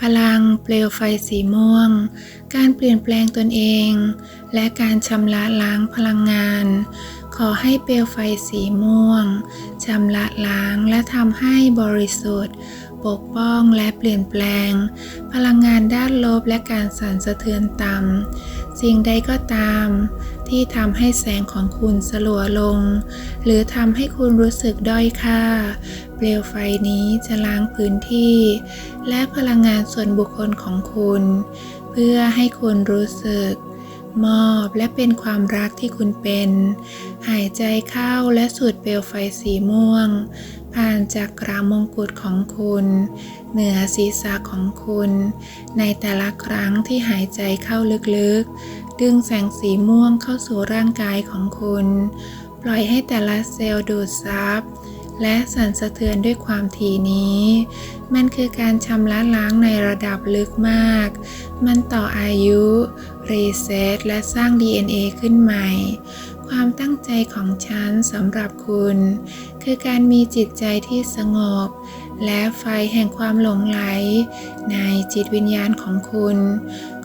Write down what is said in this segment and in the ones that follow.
พลังเปลวไฟสีม่วง การเปลี่ยนแปลงตนเอง และการชำระล้างพลังงาน ขอให้เปลวไฟสีม่วงชำระล้างและทำให้บริสุทธิ์ ปกป้องและเปลี่ยนแปลง พลังงานด้านลบและการสั่นสะเทือนต่ำสิ่งใดก็ตาม ที่ทำให้แสงของคุณสลัวลง หรือทำให้คุณรู้สึกด้อยค่า เปลวไฟนี้จะล้างพื้นที่ และพลังงานส่วนบุคคลของคุณ เพื่อให้คุณรู้สึก มอบและเป็นความรักที่คุณเป็น หายใจเข้าและสูดเปลวไฟสีม่วง ผ่านจากกรามงกุฎของคุณ เหนือศีรษะของคุณ ในแต่ละครั้งที่หายใจเข้าลึกๆ ดึงแสงสีม่วงเข้าสู่ร่างกายของคุณ ปล่อยให้แต่ละเซลล์ดูดซับและสั่นสะเทือนด้วยความถี่นี้ มันคือการชำระล้างในระดับลึกมาก มันต่ออายุ รีเซ็ตและสร้าง DNA ขึ้นใหม่ ความตั้งใจของฉันสำหรับคุณ คือการมีจิตใจที่สงบ และไฟแห่งความหลงไหล ในจิตวิญญาณของคุณ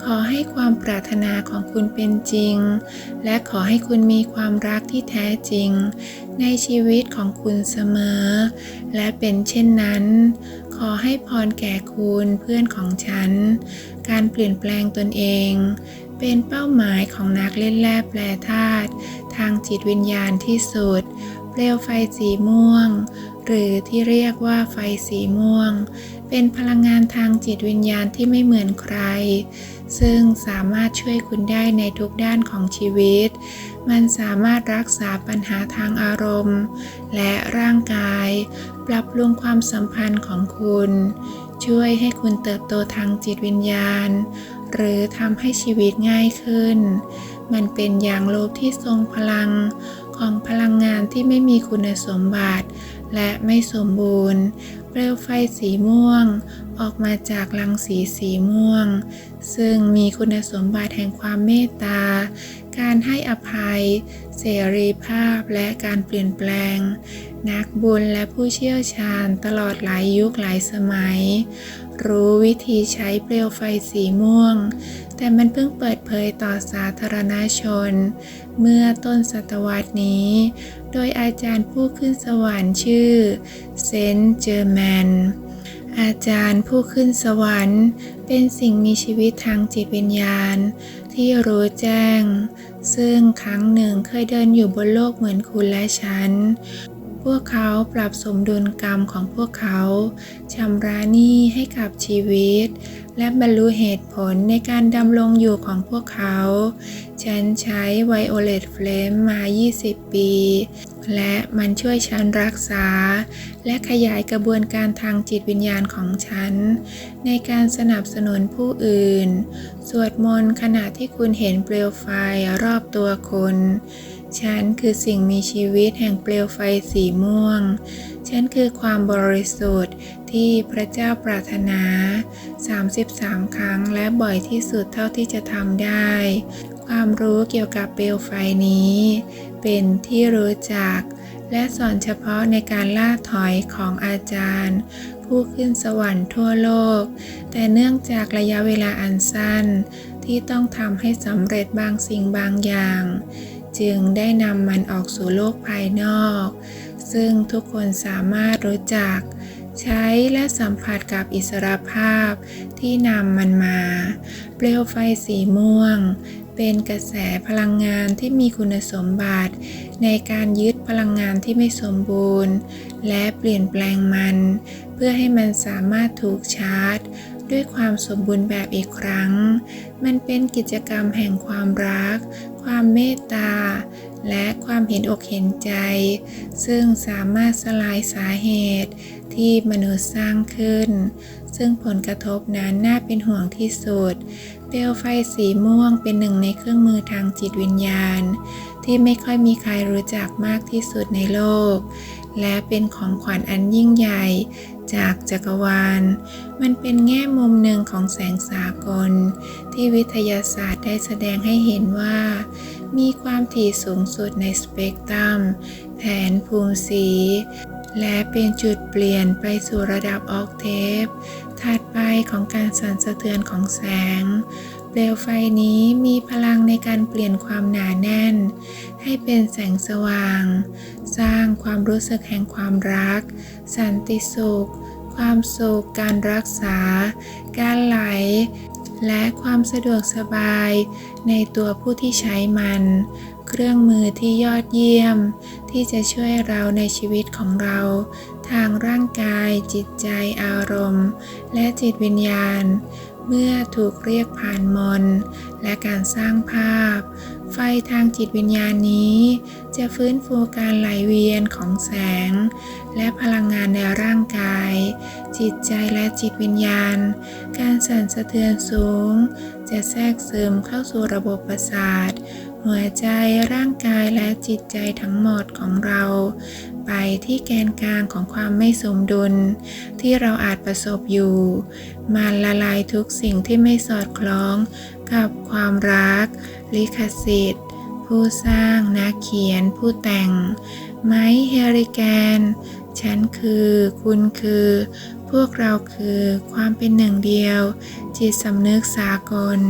ขอให้ความปรารถนาของคุณเป็นจริง และขอให้คุณมีความรักที่แท้จริง ในชีวิตของคุณเสมอ และเป็นเช่นนั้นขอให้พรแก่คุณเพื่อนของฉัน การเปลี่ยนแปลงตนเองเป็นเป้าหมายของนักเล่นแร่แปรธาตุทางจิตวิญญาณที่สุด เปลวไฟสีม่วง หรือที่เรียกว่าไฟสีม่วง เป็นพลังงานทางจิตวิญญาณที่ไม่เหมือนใคร ซึ่งสามารถช่วยคุณได้ในทุกด้านของชีวิต มันสามารถรักษาปัญหาทางอารมณ์ และร่างกาย ปรับปรุงความสัมพันธ์ของคุณ ช่วยให้คุณเติบโตทางจิตวิญญาณ หรือทำให้ชีวิตง่ายขึ้น มันเป็นอย่างโลบที่ทรงพลังของพลังงานที่ไม่มีคุณสมบัติ และไม่สมบูรณ์ เปลวไฟสีม่วง ออกมาจากรังสีสีม่วง ซึ่งมีคุณสมบัติแห่งความเมตตา การให้อภัย เสรีภาพและการเปลี่ยนแปลง นักบุญและผู้เชี่ยวชาญตลอดหลายยุคหลายสมัย รู้วิธีใช้เปลวไฟสีม่วง แต่มันเพิ่งเปิดเผยต่อสาธารณชน เมื่อต้นศตวรรษนี้ โดยอาจารย์ผู้ขึ้นสวรรค์ชื่อเซนต์เจอร์แมนอาจารย์ผู้ขึ้นสวรรค์ เป็นสิ่งมีชีวิตทางจิตวิญญาณ ที่รู้แจ้ง ซึ่งครั้งหนึ่งเคยเดินอยู่บนโลกเหมือนคุณและฉัน พวกเขาปรับสมดุลกรรมของพวกเขาชำระหนี้ให้กับชีวิต และบรรลุเหตุผลในการดำรงอยู่ของพวกเขา ฉันใช้ไวโอเลตเฟลมมา 20 ปี และมันช่วยฉันรักษา และขยายกระบวนการทางจิตวิญญาณของฉัน ในการสนับสนุนผู้อื่น สวดมนต์ขณะที่คุณเห็นเปลวไฟรอบตัวคุณ ฉันคือสิ่งมีชีวิตแห่งเปลวไฟสีม่วง ฉันคือความบริสุทธิ์ที่พระเจ้าปรารถนา 33 ครั้งและบ่อยที่สุดเท่าที่จะทำได้ ความรู้เกี่ยวกับเปลวไฟนี้ เป็นที่รู้จัก และสอนเฉพาะในการล่าถอยของอาจารย์ ผู้ขึ้นสวรรค์ทั่วโลก แต่เนื่องจากระยะเวลาอันสั้น ที่ต้องทำให้สำเร็จบางสิ่งบางอย่าง จึงได้นำมันออกสู่โลกภายนอก ซึ่งทุกคนสามารถรู้จัก ใช้และสัมผัสกับอิสรภาพที่นำมันมา เปลวไฟสีม่วง เป็นกระแสพลังงานที่มีคุณสมบัติ ในการยึดพลังงานที่ไม่สมบูรณ์ และเปลี่ยนแปลงมัน เพื่อให้มันสามารถถูกชาร์จ ด้วยความสมบูรณ์แบบอีกครั้ง มันเป็นกิจกรรมแห่งความรัก ความเมตตา และความเห็นอกเห็นใจ ซึ่งสามารถสลายสาเหตุที่มนุษย์สร้างขึ้น ซึ่งผลกระทบนั้นน่าเป็นห่วงที่สุด เปลวไฟสีม่วงเป็นหนึ่งในเครื่องมือทางจิตวิญญาณ ที่ไม่ค่อยมีใครรู้จักมากที่สุดในโลก และเป็นของขวัญอันยิ่งใหญ่ จากจักรวาล มันเป็นแง่มุมหนึ่งของแสงสากล ที่วิทยาศาสตร์ได้แสดงให้เห็นว่า มีความถี่สูงสุดในสเปกตรัม แผนภูมิสี และเป็นจุดเปลี่ยนไปสู่ระดับออกเทป ถัดไปของการสั่นสะเทือนของแสง เปลวไฟนี้มีพลังในการเปลี่ยนความหนาแน่น ให้เป็นแสงสว่าง สร้างความรู้สึกแห่งความรัก สันติสุข ความสุข การรักษา การไหล และความสะดวกสบาย ในตัวผู้ที่ใช้มัน เครื่องมือที่ยอดเยี่ยม ที่จะช่วยเราในชีวิตของเรา ทางร่างกาย จิตใจ อารมณ์ และจิตวิญญาณ เมื่อถูกเรียกผ่านมนและการสร้างภาพ ไฟทางจิตวิญญาณนี้ จะฟื้นฟูการไหลเวียนของแสง และพลังงานในร่างกาย จิตใจและจิตวิญญาณ การสั่นสะเทือนสูง จะแทรกซึมเข้าสู่ระบบประสาทหัวใจร่างกายและจิตใจทั้งหมดของเรา ไปที่แกนกลางของความไม่สมดุล ที่เราอาจประสบอยู่ มันละลายทุกสิ่งที่ไม่สอดคล้องกับความรัก ลิขสิทธิ์ ผู้สร้างนักเขียนผู้แต่ง ไมค์เฮริแกน ฉันคือ คุณคือ พวกเราคือความเป็นหนึ่งเดียว จิตสำนึกสากล